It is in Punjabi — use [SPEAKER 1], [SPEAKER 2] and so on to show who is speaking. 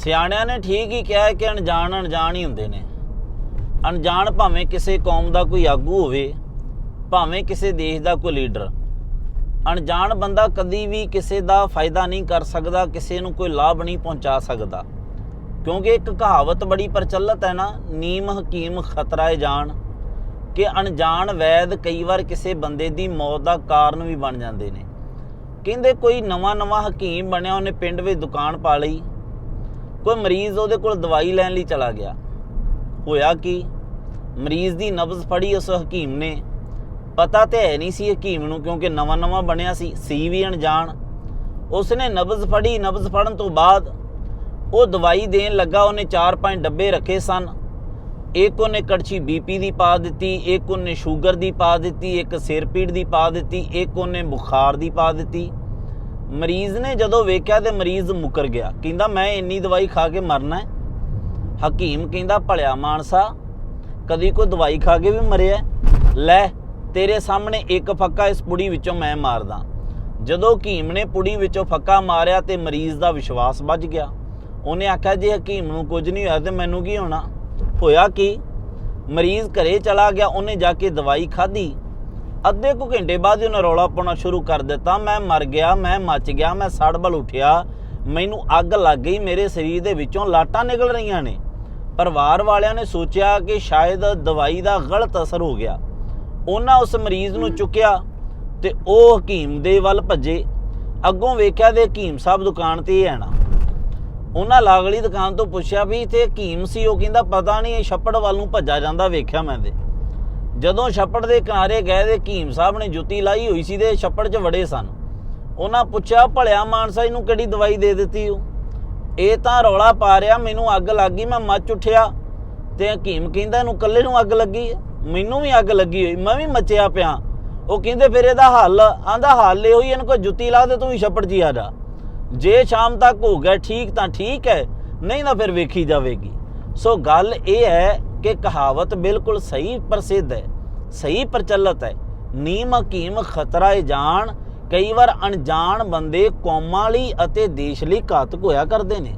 [SPEAKER 1] ਸਿਆਣਿਆਂ ਨੇ ਠੀਕ ਹੀ ਕਿਹਾ ਕਿ ਅਣਜਾਣ ਅਣਜਾਣ ਹੀ ਹੁੰਦੇ ਨੇ। ਅਣਜਾਣ ਭਾਵੇਂ ਕਿਸੇ ਕੌਮ ਦਾ ਕੋਈ ਆਗੂ ਹੋਵੇ, ਭਾਵੇਂ ਕਿਸੇ ਦੇਸ਼ ਦਾ ਕੋਈ ਲੀਡਰ। ਅਣਜਾਣ ਬੰਦਾ ਕਦੀ ਵੀ ਕਿਸੇ ਦਾ ਫਾਇਦਾ ਨਹੀਂ ਕਰ ਸਕਦਾ, ਕਿਸੇ ਨੂੰ ਕੋਈ ਲਾਭ ਨਹੀਂ ਪਹੁੰਚਾ ਸਕਦਾ। ਕਿਉਂਕਿ ਇੱਕ ਕਹਾਵਤ ਬੜੀ ਪ੍ਰਚਲਿਤ ਹੈ ਨਾ, ਨੀਮ ਹਕੀਮ ਖਤਰਾਏ ਜਾਣ ਕਿ ਅਣਜਾਣ ਵੈਦ ਕਈ ਵਾਰ ਕਿਸੇ ਬੰਦੇ ਦੀ ਮੌਤ ਦਾ ਕਾਰਨ ਵੀ ਬਣ ਜਾਂਦੇ ਨੇ। ਕਹਿੰਦੇ ਕੋਈ ਨਵਾਂ ਨਵਾਂ ਹਕੀਮ ਬਣਿਆ, ਉਹਨੇ ਪਿੰਡ ਵਿੱਚ ਦੁਕਾਨ ਪਾ ਲਈ। ਕੋਈ ਮਰੀਜ਼ ਉਹਦੇ ਕੋਲ ਦਵਾਈ ਲੈਣ ਲਈ ਚਲਾ ਗਿਆ। ਹੋਇਆ ਕੀ? ਮਰੀਜ਼ ਦੀ ਨਬਜ਼ ਫੜੀ ਉਸ ਹਕੀਮ ਨੇ। ਪਤਾ ਤੇ ਹੈ ਨਹੀਂ ਸੀ ਹਕੀਮ ਨੂੰ ਕਿਉਂਕਿ ਨਵਾਂ ਨਵਾਂ ਬਣਿਆ ਸੀ ਸੀ ਵੀ ਅਣਜਾਣ। ਉਸਨੇ ਨਬਜ਼ ਫੜੀ, ਨਬਜ਼ ਫੜਨ ਤੋਂ ਬਾਅਦ ਉਹ ਦਵਾਈ ਦੇਣ ਲੱਗਾ, ਉਹਨੇ 4-5 ਡੱਬੇ ਰੱਖੇ ਸਨ। ਇੱਕ ਉਹਨੇ ਕੜਛੀ ਬੀਪੀ ਦੀ ਪਾ ਦਿੱਤੀ, ਇੱਕ ਉਹਨੇ ਸ਼ੂਗਰ ਦੀ ਪਾ ਦਿੱਤੀ, ਇੱਕ ਸਿਰ ਪੀੜ ਦੀ ਪਾ ਦਿੱਤੀ, ਇੱਕ ਉਹਨੇ ਬੁਖਾਰ ਦੀ ਪਾ ਦਿੱਤੀ। ਮਰੀਜ਼ ਨੇ ਜਦੋਂ ਵੇਖਿਆ ਤੇ ਮਰੀਜ਼ ਮੁਕਰ ਗਿਆ। ਕਹਿੰਦਾ, ਮੈਂ ਇੰਨੀ ਦਵਾਈ ਖਾ ਕੇ ਮਰਨਾ ਹੈ। ਹਕੀਮ ਕਹਿੰਦਾ, ਭਲਿਆ ਮਾਨਸਾ, ਕਦੀ ਕੋਈ ਦਵਾਈ ਖਾ ਕੇ ਵੀ ਮਰਿਆ ਹੈ? ਲੈ, ਤੇਰੇ ਸਾਹਮਣੇ ਇੱਕ ਫੱਕਾ ਇਸ ਪੁੜੀ ਵਿੱਚੋਂ ਮੈਂ ਮਾਰਦਾ। ਜਦੋਂ ਹਕੀਮ ਨੇ ਪੁੜੀ ਵਿੱਚੋਂ ਫੱਕਾ ਮਾਰਿਆ ਤੇ ਮਰੀਜ਼ ਦਾ ਵਿਸ਼ਵਾਸ ਵੱਜ ਗਿਆ। ਉਹਨੇ ਆਖਿਆ, ਜੇ ਹਕੀਮ ਨੂੰ ਕੁਝ ਨਹੀਂ ਹੋਇਆ ਤੇ ਮੈਨੂੰ ਕੀ ਹੋਣਾ? ਹੋਇਆ ਕੀ? ਮਰੀਜ਼ ਘਰੇ ਚਲਾ ਗਿਆ, ਉਹਨੇ ਜਾ ਕੇ ਦਵਾਈ ਖਾਧੀ। ਅੱਧੇ ਕੁ ਘੰਟੇ ਬਾਅਦ ਹੀ ਉਹਨੇ ਰੌਲਾ ਪਾਉਣਾ ਸ਼ੁਰੂ ਕਰ ਦਿੱਤਾ। ਮੈਂ ਮਰ ਗਿਆ, ਮੈਂ ਮੱਚ ਗਿਆ, ਮੈਂ ਸੜਬਲ ਉੱਠਿਆ। ਮੈਨੂੰ ਅੱਗ ਲੱਗ ਗਈ, ਮੇਰੇ ਸਰੀਰ ਦੇ ਵਿੱਚੋਂ ਲਾਟਾਂ ਨਿਕਲ ਰਹੀਆਂ ਨੇ। ਪਰਿਵਾਰ ਵਾਲਿਆਂ ਨੇ ਸੋਚਿਆ ਕਿ ਸ਼ਾਇਦ ਦਵਾਈ ਦਾ ਗਲਤ ਅਸਰ ਹੋ ਗਿਆ। ਉਹਨਾਂ ਉਸ ਮਰੀਜ਼ ਨੂੰ ਚੁੱਕਿਆ ਤੇ ਉਹ ਹਕੀਮ ਦੇ ਵੱਲ ਭੱਜੇ। ਅੱਗੋਂ ਵੇਖਿਆ ਤੇ ਹਕੀਮ ਸਾਹਿਬ ਦੁਕਾਨ ਤੇ ਹੀ ਉਹਨਾਂ ਲਾਗਲੀ ਦੁਕਾਨ ਤੋਂ ਪੁੱਛਿਆ ਵੀ ਇੱਥੇ ਹਕੀਮ ਸੀ? ਉਹ ਕਹਿੰਦਾ, ਪਤਾ ਨਹੀਂ ਇਹ ਛੱਪੜ ਵੱਲ ਨੂੰ ਭੱਜਾ ਜਾਂਦਾ ਵੇਖਿਆ ਮੈਂ ਤੇ। ਜਦੋਂ ਛੱਪੜ ਦੇ ਕਿਨਾਰੇ ਗਏ ਤੇ ਹਕੀਮ ਸਾਹਿਬ ਨੇ ਜੁੱਤੀ ਲਾਈ ਹੋਈ ਸੀ ਤੇ ਛੱਪੜ 'ਚ ਵੜੇ ਸਨ। ਉਹਨਾਂ ਪੁੱਛਿਆ, ਭਲਿਆ ਮਾਨਸਾ ਇਹਨੂੰ ਕਿਹੜੀ ਦਵਾਈ ਦੇ ਦਿੱਤੀ ਉਹ ਇਹ ਤਾਂ ਰੌਲਾ ਪਾ ਰਿਹਾ, ਮੈਨੂੰ ਅੱਗ ਲੱਗ ਗਈ, ਮੈਂ ਮੱਚ ਉੱਠਿਆ। ਤੇ ਹਕੀਮ ਕਹਿੰਦਾ, ਇਹਨੂੰ ਇਕੱਲੇ ਨੂੰ ਅੱਗ ਲੱਗੀ ਮੈਨੂੰ ਵੀ ਅੱਗ ਲੱਗੀ ਹੋਈ, ਮੈਂ ਵੀ ਮੱਚਿਆ ਪਿਆ। ਉਹ ਕਹਿੰਦੇ, ਫਿਰ ਇਹਦਾ ਹੱਲ? ਆਂਦਾ ਹੱਲ ਇਹ ਹੋਈ ਇਹਨੂੰ ਕੋਈ ਜੁੱਤੀ ਲਾ ਦੇ, ਤੂੰ ਵੀ ਛੱਪੜ ਜੀ ਆ ਜਾ। ਜੇ ਸ਼ਾਮ ਤੱਕ ਹੋ ਗਿਆ ਠੀਕ ਤਾਂ ਠੀਕ ਹੈ, ਨਹੀਂ ਤਾਂ ਫਿਰ ਵੇਖੀ ਜਾਵੇਗੀ। ਸੋ ਗੱਲ ਇਹ ਹੈ ਕਿ ਕਹਾਵਤ ਬਿਲਕੁਲ ਸਹੀ ਪ੍ਰਸਿੱਧ ਹੈ, ਸਹੀ ਪ੍ਰਚਲਿਤ ਹੈ। ਨੀਮ ਹਕੀਮ ਖਤਰਾ ਏ ਜਾਣ ਕਈ ਵਾਰ ਅਣਜਾਣ ਬੰਦੇ ਕੌਮਾਂ ਲਈ ਅਤੇ ਦੇਸ਼ ਲਈ ਘਾਤਕ ਹੋਇਆ ਕਰਦੇ ਨੇ।